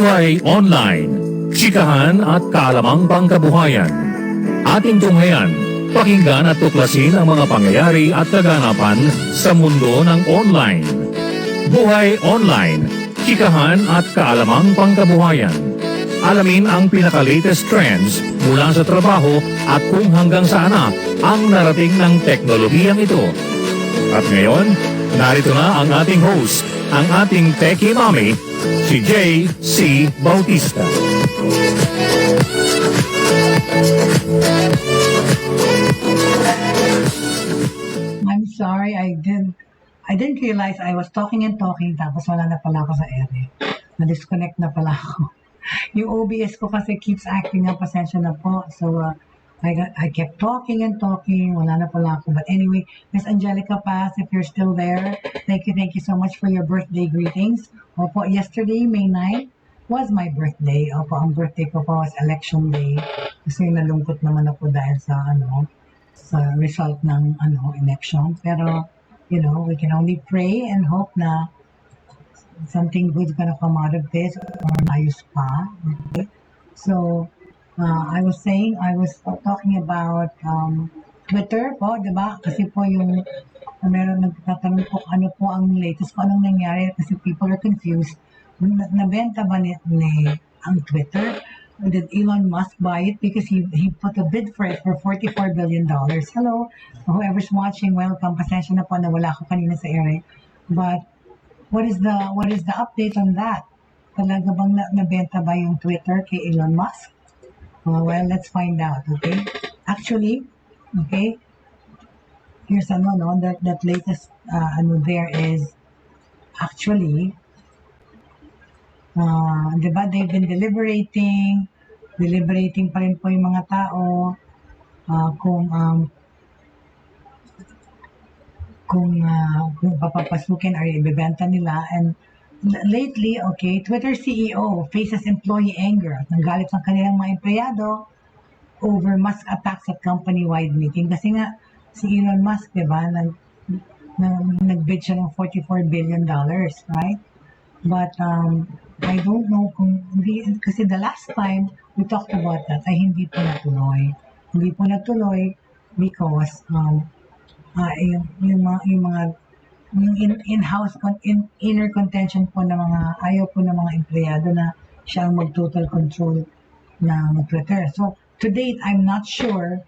Buhay Online. Chikahan at kaalamang pangkabuhayan. Ating tunghayan, pakinggan at tuklasin ang mga pangyayari at kaganapan sa mundo ng online. Buhay Online. Chikahan at kaalamang pangkabuhayan. Alamin ang pinaka-latest trends mula sa trabaho at kung hanggang saan na ang narating ng teknolohiyang ito. At ngayon, narito na ang ating host, ang ating techie mommy, si J.C. Bautista. I'm sorry, I didn't I didn't realize I was talking and talking tapos wala na pala ako sa ere. Na-disconnect na pala ako. Yung OBS ko kasi keeps acting up, pasensya na po. So, uh, I, got, I kept talking and talking, wala na pala ako. But anyway, Miss Angelica Paz, if you're still there, thank you, thank you so much for your birthday greetings. Opo, yesterday, May 9, was my birthday. Opo, ang birthday ko po was election day. Kasi nalungkot naman ako dahil sa ano, sa result ng ano election. Pero, you know, we can only pray and hope na something good's gonna come out of this or ayos pa. So, uh, I was saying, I was talking about um, Twitter po, di ba? Kasi po yung uh, meron nagtatanong po ano po ang latest po anong nangyari kasi people are confused. Na- Nabenta ba ni, ni ang Twitter? Did Elon Musk buy it because he he put a bid for it for 44 billion dollars? Hello, whoever's watching, welcome. Pasensya na po na wala ako kanina sa ere. But what is the what is the update on that? Talaga bang na, nabenta ba yung Twitter kay Elon Musk? Uh, well, let's find out, okay? Actually, okay, here's ano, no, that, that latest, uh, ano there is, actually, uh, di ba, they've been deliberating, deliberating pa rin po yung mga tao, uh, kung, um, kung, uh, kung papapasukin or ibebenta nila, and lately, okay, Twitter CEO faces employee anger at nanggalit ng kanilang mga empleyado over Musk attacks at company-wide meeting. Kasi nga, si Elon Musk, di ba, nag, nag, nag-bid siya ng 44 billion dollars, right? But um, I don't know kung, hindi, kasi the last time we talked about that ay hindi po natuloy. Hindi po natuloy because um, ah yung, yung, mga, yung mga yung in, in-house, in, inner contention po ng mga, ayaw po ng mga empleyado na siya ang mag-total control ng Twitter. So, to date, I'm not sure